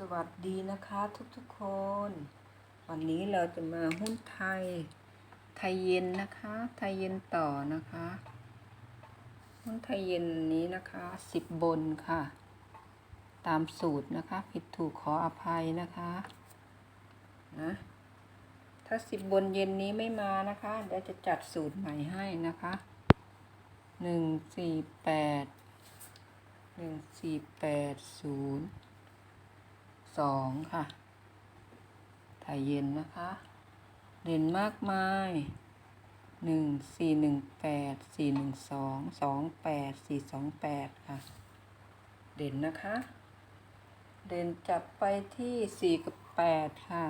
สวัสดีนะคะทุกๆคน วันนี้เราจะมาหุ้นไทย ไทยเย็นนะคะ ไทยเย็นต่อนะคะ หุ้นไทยเย็นนี้นะคะสิบบนค่ะ ตามสูตรนะคะ ผิดถูกขออภัยนะคะนะถ้าสิบบนเย็นนี้ไม่มานะคะเดี๋ยวจะจัดสูตรใหม่ให้นะคะหนึ่งสี่แปดหนึ่งสี่แปดศูนย์ สองค่ะไทยเย็นนะคะ เด่นมากมายหนึ่งสี่หนึ่งแปดสี่หนึ่งสองสองแปดสี่สองแปดค่ะ เด่นนะคะ เด่นจับไปที่สี่กับแปดค่ะ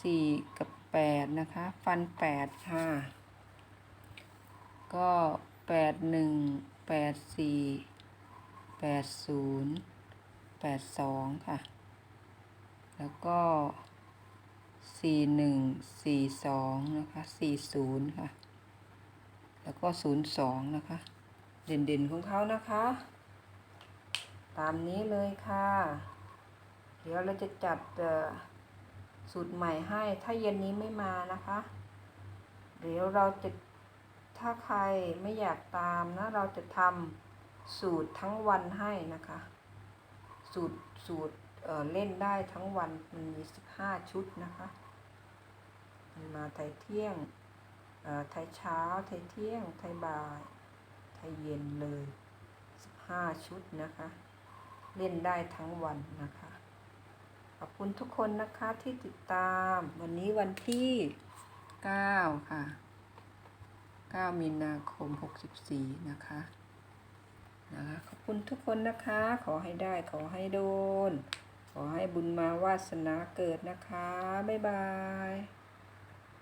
สี่กับแปดนะคะ ฟันแปดค่ะ ก็แปดหนึ่งแปดสี่แปดศูนย์ แปดสองค่ะ แล้วก็สี่หนึ่งสี่สองนะคะสี่ศูนย์ค่ะ แล้วก็ศูนย์สองนะคะ เด่นๆของเขานะคะ ตามนี้เลยค่ะ เดี๋ยวเราจะจัดสูตรใหม่ให้ ถ้าเย็นนี้ไม่มานะคะ เดี๋ยวเราจะถ้าใครไม่อยากตามนะ เราจะทำสูตรทั้งวันให้นะคะ สูตรสูตรเเล่นได้ทั้งวันมันมีสิบห้าชุดนะคะมันมาไทยเที่ยงไทยเช้า ไทยเที่ยง ไทยบ่าย ไทยเย็นเลยสิบห้าชุดนะคะ เล่นได้ทั้งวันนะคะ ขอบคุณทุกคนนะคะที่ติดตามวันนี้วันที่เก้าค่ะ9มีนาคม64นะคะ นะคะขอบคุณทุกคนนะคะ ขอให้ได้ขอให้โดน ขอให้บุญมาวาสนาเกิดนะคะ บ๊ายบาย